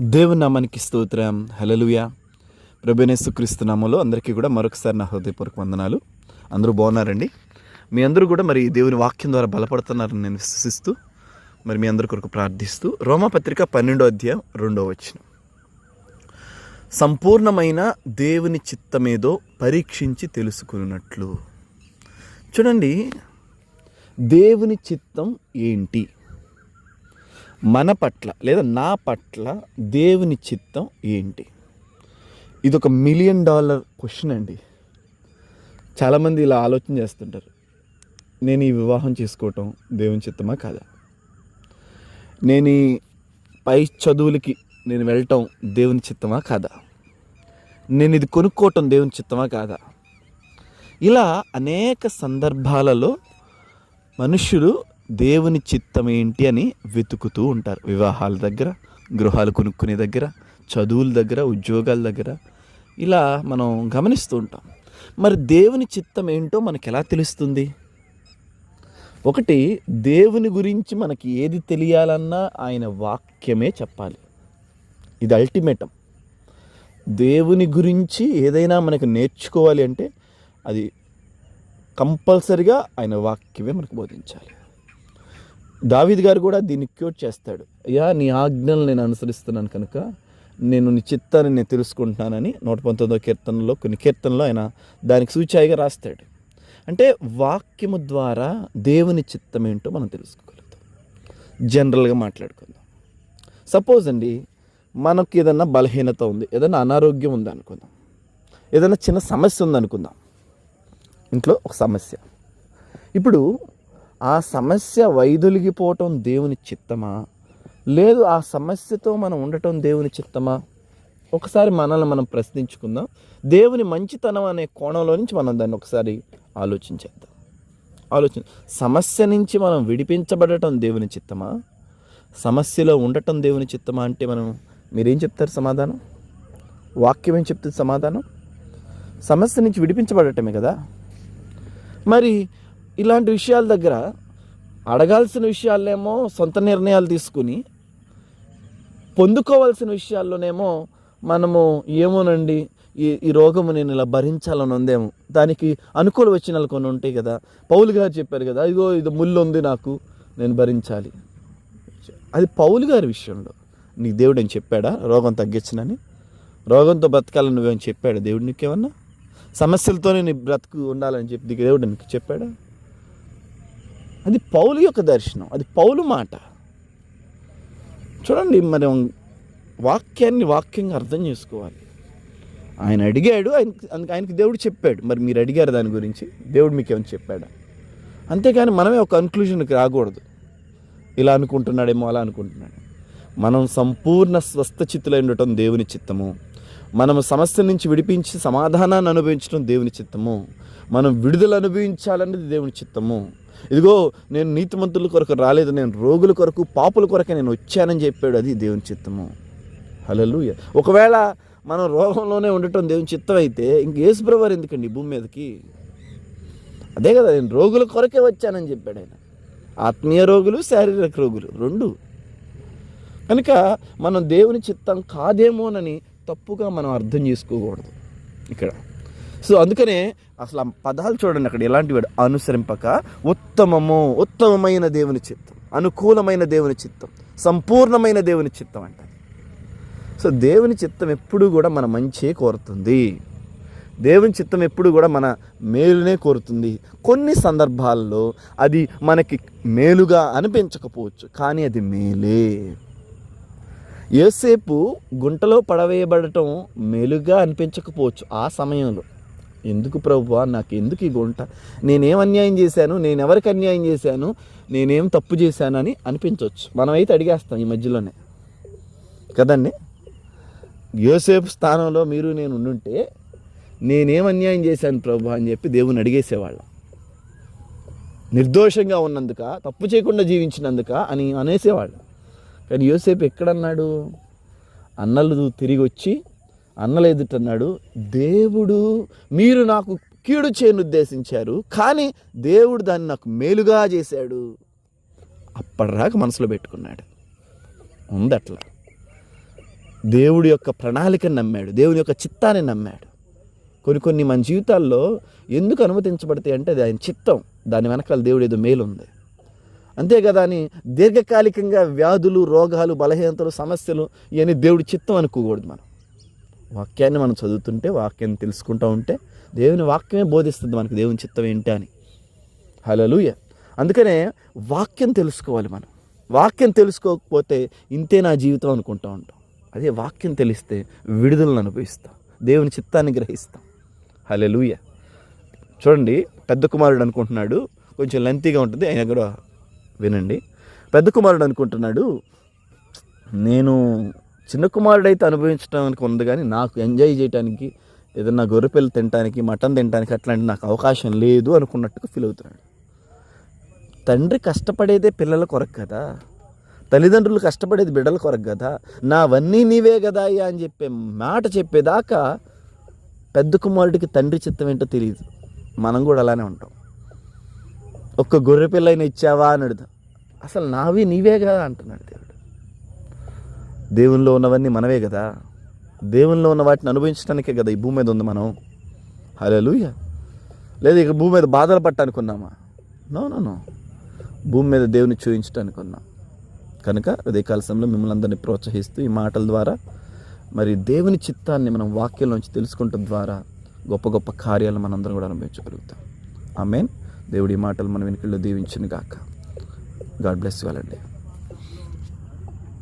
దేవుని నామానికి స్తోత్రం హలలుయ ప్రభేనేసు క్రీస్తు నామంలో అందరికీ కూడా మరొకసారి నా హృదయపూర్వక వందనాలు. అందరూ బాగున్నారండి? మీ అందరూ కూడా మరి దేవుని వాక్యం ద్వారా బలపడుతున్నారని నేను విశ్వసిస్తూ మరి మీ అందరి కొరకు ప్రార్థిస్తూ రోమపత్రిక పన్నెండో అధ్యాయం రెండో వచ్చిన సంపూర్ణమైన దేవుని చిత్తమేదో పరీక్షించి తెలుసుకున్నట్లు. చూడండి దేవుని చిత్తం ఏంటి? మన పట్ల లేదా నా పట్ల దేవుని చిత్తం ఏంటి? ఇది ఒక మిలియన్ డాలర్ క్వశ్చన్ అండి. చాలామంది ఇలా ఆలోచన చేస్తుంటారు. నేను ఈ వివాహం చేసుకోవటం దేవుని చిత్తమా కాదా? నేను ఈ పై చదువులకి నేను వెళ్ళటం దేవుని చిత్తమా కాదా? నేను ఇది కొనుక్కోవటం దేవుని చిత్తమా కాదా? ఇలా అనేక సందర్భాలలో మనుషులు దేవుని చిత్తం ఏంటి అని వెతుకుతూ ఉంటారు. వివాహాల దగ్గర గృహాలు కొనుక్కునే దగ్గర చదువుల దగ్గర ఉద్యోగాల దగ్గర. ఇలా మనం గమనిస్తూ ఉంటాం. మరి దేవుని చిత్తం ఏంటో మనకు ఎలా తెలుస్తుంది? ఒకటి దేవుని గురించి మనకి ఏది తెలియాలన్నా ఆయన వాక్యమే చెప్పాలి. ఇది అల్టిమేటం. దేవుని గురించి ఏదైనా మనకు నేర్చుకోవాలి అంటే అది కంపల్సరిగా ఆయన వాక్యమే మనకు బోధించాలి. దావిద్ గారు కూడా దీన్ని క్యూట్ చేస్తాడు. అయ్యా నీ ఆజ్ఞలు నేను అనుసరిస్తున్నాను కనుక నేను నీ చిత్తాన్ని నేను తెలుసుకుంటున్నానని నూట పంతొమ్మిదో కీర్తనలో కొన్ని కీర్తనలో ఆయన దానికి సూచాయిగా రాస్తాడు. అంటే వాక్యము ద్వారా దేవుని చిత్తం ఏంటో మనం తెలుసుకోగలుగుతాం. జనరల్గా మాట్లాడుకుందాం. సపోజ్ అండి మనకి ఏదన్నా బలహీనత ఉంది ఏదైనా అనారోగ్యం ఉంది అనుకుందాం. ఏదైనా చిన్న సమస్య ఉంది అనుకుందాం. ఇంట్లో ఒక సమస్య. ఇప్పుడు ఆ సమస్య వైదొలిగిపోవటం దేవుని చిత్తమా? లేదు ఆ సమస్యతో మనం ఉండటం దేవుని చిత్తమా? ఒకసారి మనల్ని మనం ప్రశ్నించుకుందాం. దేవుని మంచితనం అనే కోణంలో నుంచి మనం దాన్ని ఒకసారి ఆలోచించేద్దాం. ఆలోచన. సమస్య నుంచి మనం విడిపించబడటం దేవుని చిత్తమా? సమస్యలో ఉండటం దేవుని చిత్తమా అంటే మనం మీరేం చెప్తారు సమాధానం? వాక్యం ఏం చెప్తుంది సమాధానం? సమస్య నుంచి విడిపించబడటమే కదా. మరి ఇలాంటి విషయాల దగ్గర అడగాల్సిన విషయాల్లేమో సొంత నిర్ణయాలు తీసుకుని పొందుకోవాల్సిన విషయాల్లోనేమో మనము ఏమోనండి ఈ ఈ రోగము నేను ఇలా భరించాలని ఉందేమో. దానికి అనుకూల వచ్చినాలు కొన్ని ఉంటాయి కదా. పౌలు గారు చెప్పారు కదా ఇదిగో ఇది ముళ్ళు ఉంది నాకు నేను భరించాలి. అది పౌలు గారి విషయంలో. నీకు దేవుడు అని చెప్పాడా? రోగం తగ్గించనని. రోగంతో బ్రతకాలని నువ్వేమని చెప్పాడు? దేవుడు నీకేమన్నా? సమస్యలతోనే నీ బ్రతుకు ఉండాలని చెప్పి దేవుడు నీకు చెప్పాడా? అది పౌలు యొక్క దర్శనం అది పౌలు మాట. చూడండి మరి వాక్యాన్ని వాక్యంగా అర్థం చేసుకోవాలి. ఆయన అడిగాడు ఆయన అందుకు ఆయనకి దేవుడు చెప్పాడు. మరి మీరు అడిగారు దాని గురించి దేవుడు మీకు ఏమైనా చెప్పాడా? అంతేకాని మనమే ఒక కన్క్లూజన్కి రాకూడదు. ఇలా అనుకుంటున్నాడేమో అలా అనుకుంటున్నాడు. మనం సంపూర్ణ స్వస్థ చిత్తులై ఉండటం దేవుని చిత్తము. మనం సమస్య నుంచి విడిపించి సమాధానాన్ని అనుభవించడం దేవుని చిత్తము. మనం విడుదల అనుభవించాలనేది దేవుని చిత్తము. ఇదిగో నేను నీతిమంతుల కొరకు రాలేదు నేను రోగుల కొరకు పాపుల కొరకే నేను వచ్చానని చెప్పాడు అది దేవుని చిత్తము. హలలు ఒకవేళ మనం రోగంలోనే ఉండటం దేవుని చిత్తం అయితే ఇంక యేసుప్రవారు ఎందుకండి భూమి మీదకి? అదే కదా నేను రోగుల కొరకే వచ్చానని చెప్పాడు ఆయన. ఆత్మీయ రోగులు శారీరక రోగులు రెండు. కనుక మనం దేవుని చిత్తం కాదేమోనని తప్పుగా మనం అర్థం చేసుకోకూడదు. ఇక్కడ. సో అందుకనే అసలు ఆ పదాలు చూడండి అక్కడ ఎలాంటి వాడు అనుసరింపక ఉత్తమము ఉత్తమమైన దేవుని చిత్తం అనుకూలమైన దేవుని చిత్తం సంపూర్ణమైన దేవుని చిత్తం అంట. సో దేవుని చిత్తం ఎప్పుడు కూడా మన మంచే కోరుతుంది. దేవుని చిత్తం ఎప్పుడు కూడా మన మేలునే కోరుతుంది. కొన్ని సందర్భాల్లో అది మనకి మేలుగా అనిపించకపోవచ్చు కానీ అది మేలే. ఏసేపు గుంటలో పడవేయబడటం మేలుగా అనిపించకపోవచ్చు ఆ సమయంలో. ఎందుకు ప్రభు నాకు ఎందుకు ఈ గుంట? నేనేం అన్యాయం చేశాను? నేను ఎవరికి అన్యాయం చేశాను? నేనేం తప్పు చేశాను అని అనిపించవచ్చు మనమైతే అడిగేస్తాం ఈ మధ్యలోనే. కదండి? యోసేపు స్థానంలో మీరు నేను ఉండుంటే నేనేం అన్యాయం చేశాను ప్రభు అని చెప్పి దేవుని అడిగేసేవాళ్ళం. నిర్దోషంగా ఉన్నందుక తప్పు చేయకుండా జీవించినందుక అని అనేసేవాళ్ళం. కానీ యోసేపు ఎక్కడన్నాడు? అన్నలు తిరిగి వచ్చి అన్నలు ఎదుటన్నాడు. దేవుడు మీరు నాకు కీడు చేయను ఉద్దేశించారు కానీ దేవుడు దాన్ని నాకు మేలుగా చేశాడు. అప్పటిదాకా మనసులో పెట్టుకున్నాడు. ఉంది అట్లా దేవుడి యొక్క ప్రణాళికను నమ్మాడు దేవుని యొక్క చిత్తాన్ని నమ్మాడు. కొన్ని కొన్ని మన జీవితాల్లో ఎందుకు అనుమతించబడతాయి అంటే అది ఆయన చిత్తం. దాని వెనకాల దేవుడు ఏదో మేలు ఉంది అంతే కదా అని దీర్ఘకాలికంగా వ్యాధులు రోగాలు బలహీనతలు సమస్యలు ఇవన్నీ దేవుడి చిత్తం అనుకోకూడదు మనం. వాక్యాన్ని మనం చదువుతుంటే వాక్యాన్ని తెలుసుకుంటూ ఉంటే దేవుని వాక్యమే బోధిస్తుంది మనకు దేవుని చిత్తం ఏంటి అని. హలలుయ అందుకనే వాక్యం తెలుసుకోవాలి మనం. వాక్యం తెలుసుకోకపోతే ఇంతే నా జీవితం అనుకుంటూ ఉంటాం. అదే వాక్యం తెలిస్తే విడుదలను అనుభవిస్తాం. దేవుని చిత్తాన్ని గ్రహిస్తాం. హలలుయ చూడండి పెద్ద కుమారుడు అనుకుంటున్నాడు. కొంచెం లెంతీగా ఉంటుంది ఆయన కూడా వినండి. పెద్ద కుమారుడు అనుకుంటున్నాడు. నేను చిన్న కుమారుడైతే అనుభవించడానికి ఉంది కానీ నాకు ఎంజాయ్ చేయడానికి ఏదన్నా గొర్రెపిల్ల తినడానికి మటన్ తినడానికి అట్లాంటి నాకు అవకాశం లేదు అనుకున్నట్టుగా ఫీల్ అవుతున్నాడు. తండ్రి కష్టపడేదే పిల్లల కొరకు కదా. తల్లిదండ్రులు కష్టపడేది బిడ్డల కొరకు కదా. నావన్నీ నీవే కదా అయ్యా అని చెప్పే మాట చెప్పేదాకా పెద్ద కుమారుడికి తండ్రి చిత్తం ఏంటో తెలియదు మనం కూడా అలానే ఉంటాం. ఒక్క గొర్రె పిల్లైనా ఇచ్చావా అని అడుగుతా. అసలు నావి నీవే కదా అంటున్నాడు దేవుడు. దేవునిలో ఉన్నవన్నీ మనవే కదా. దేవునిలో ఉన్న వాటిని అనుభవించడానికే కదా ఈ భూమి మీద ఉంది మనం. హలోయ లేదు ఇక భూమి మీద బాధలు పట్టనుకున్నామా? No no no. భూమి మీద దేవుని చూయించడానికి ఉన్నాం కనుక అదే కాలశంలో మిమ్మల్ని అందరినీ ప్రోత్సహిస్తూ ఈ మాటల ద్వారా మరి దేవుని చిత్తాన్ని మనం వాక్యంలోంచి తెలుసుకుంటాం ద్వారా గొప్ప గొప్ప కార్యాలు మనందరం కూడా అనుభవించగలుగుతాం. ఆమెన్. దేవుడి మాటలు మన వెనుకల్లో దీవించిన గాక గాడ్ బ్లెస్ వెళ్ళండి